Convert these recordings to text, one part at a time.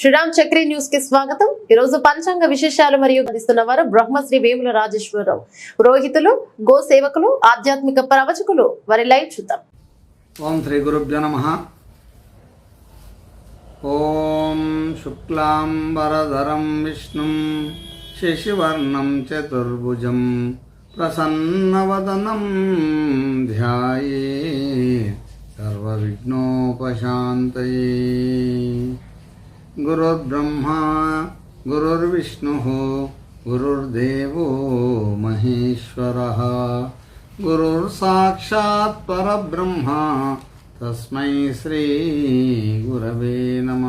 శ్రీరామ్ చక్రి న్యూస్కి స్వాగతం. ఈ రోజు పంచాంగ విశేషాలు మరియు అందిస్తున్న వారు బ్రహ్మశ్రీ వేముల రాజేశ్వరరావు. రోహితులు గో సేవకులు ఆధ్యాత్మిక ప్రవచకులు. వారి లైవ్ చూద్దాం. ఓం శ్రీ గురుభ్యో నమ. ఓం శుక్లాంబరధరం విష్ణుం శశివర్ణం చతుర్భుజం ప్రసన్నవదనం ధ్యాయే సర్వవిఘ్నోపశాంతయే. గురుర్బ్రహ్మా గురుర్విష్ణు గురుర్దేవో మహేశ్వరः గురుర్సాక్షాత్ పరబ్రహ్మ తస్మై శ్రీ గురవే నమ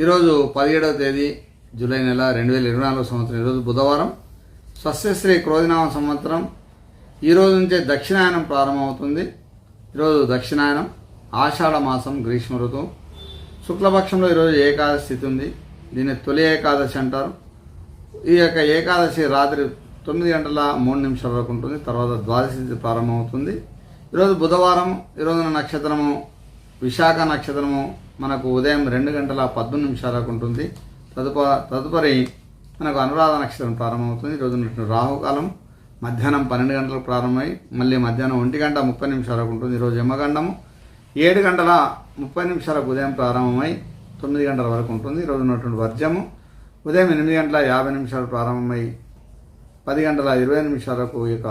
ఈరోజు పదిహేడవ తేదీ జూలై నెల రెండు వేల ఇరవై నాలుగు సంవత్సరం. ఈరోజు బుధవారం స్వస్యశ్రీ క్రోధినామ సంవత్సరం. ఈరోజు నుంచే దక్షిణాయనం ప్రారంభమవుతుంది. ఈరోజు దక్షిణాయనం ఆషాఢ మాసం గ్రీష్మ ఋతువు. శుక్లపక్షంలో ఈరోజు ఏకాదశి స్థితి ఉంది. దీన్ని తొలి ఏకాదశి అంటారు. ఈ యొక్క ఏకాదశి రాత్రి తొమ్మిది గంటల మూడు నిమిషాల వరకు ఉంటుంది. తర్వాత ద్వాదశి ప్రారంభమవుతుంది. ఈరోజు బుధవారం ఈరోజు నక్షత్రము విశాఖ నక్షత్రము మనకు ఉదయం రెండు గంటల పద్మూడు నిమిషాలకు ఉంటుంది. తదుప తదుపరి మనకు అనురాధ నక్షత్రం ప్రారంభమవుతుంది. ఈరోజు రాహుకాలం మధ్యాహ్నం పన్నెండు గంటలకు ప్రారంభమై మళ్ళీ మధ్యాహ్నం ఒంటి గంట ముప్పై నిమిషాలకు ఉంటుంది. ఈరోజు యమగండము ఏడు గంటల ముప్పై నిమిషాలకు ఉదయం ప్రారంభమై తొమ్మిది గంటల వరకు ఉంటుంది. ఈరోజు ఉన్నటువంటి వర్జము. ఉదయం ఎనిమిది గంటల యాభై నిమిషాలు ప్రారంభమై పది గంటల ఇరవై నిమిషాలకు ఈ యొక్క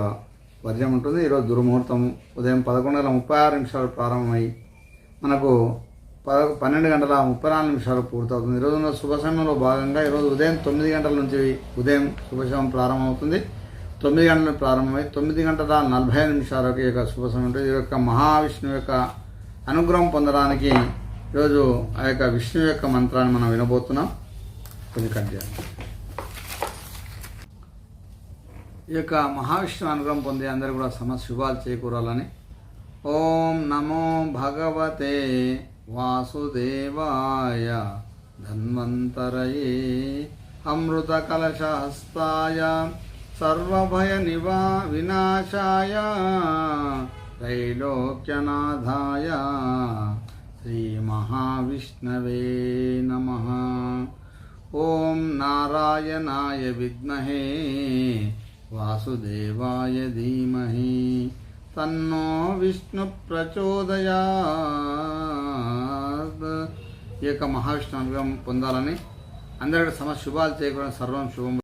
వర్జం ఉంటుంది. ఈరోజు దుర్ముహూర్తము. ఉదయం పదకొండు గంటల ముప్పై ఆరు నిమిషాలు ప్రారంభమై మనకు పద పన్నెండు గంటల ముప్పై నాలుగు నిమిషాలు పూర్తవుతుంది. ఈరోజు ఉన్న శుభ సమయంలో భాగంగా ఈరోజు ఉదయం తొమ్మిది గంటల నుంచి ఉదయం శుభ సమయం ప్రారంభమవుతుంది. తొమ్మిది గంటల ప్రారంభమై తొమ్మిది గంటల నలభై నిమిషాలకు ఈ యొక్క శుభ సమయం ఉంటుంది. ఈ యొక్క మహావిష్ణువు యొక్క అనుగ్రహం పొందడానికి ఈరోజు ఆ యొక్క విష్ణు యొక్క మంత్రాన్ని మనం వినబోతున్నాం. కొన్ని కట్ చేయాలి. ఈ యొక్క మహావిష్ణు అనుగ్రహం పొంది అందరూ కూడా సమస్త శుభాలు చేకూరాలని. ఓం నమో భగవతే వాసుదేవాయ ధన్వంతరయే. అమృత కలశహస్తాయ సర్వభయ నివా వినాశాయ. త్రైలోక్యనాథాయ శ్రీ మహావిష్ణవే నమః. ఓం నారాయణాయ విద్మహే వాసుదేవాయ ధీమహి. తన్నో విష్ణు ప్రచోదయాత్. ఈ యొక్క మహావిష్ణు అనుగ్రహం పొందాలని అందరికీ సమ శుభాలు చేయకుండా సర్వం శుభం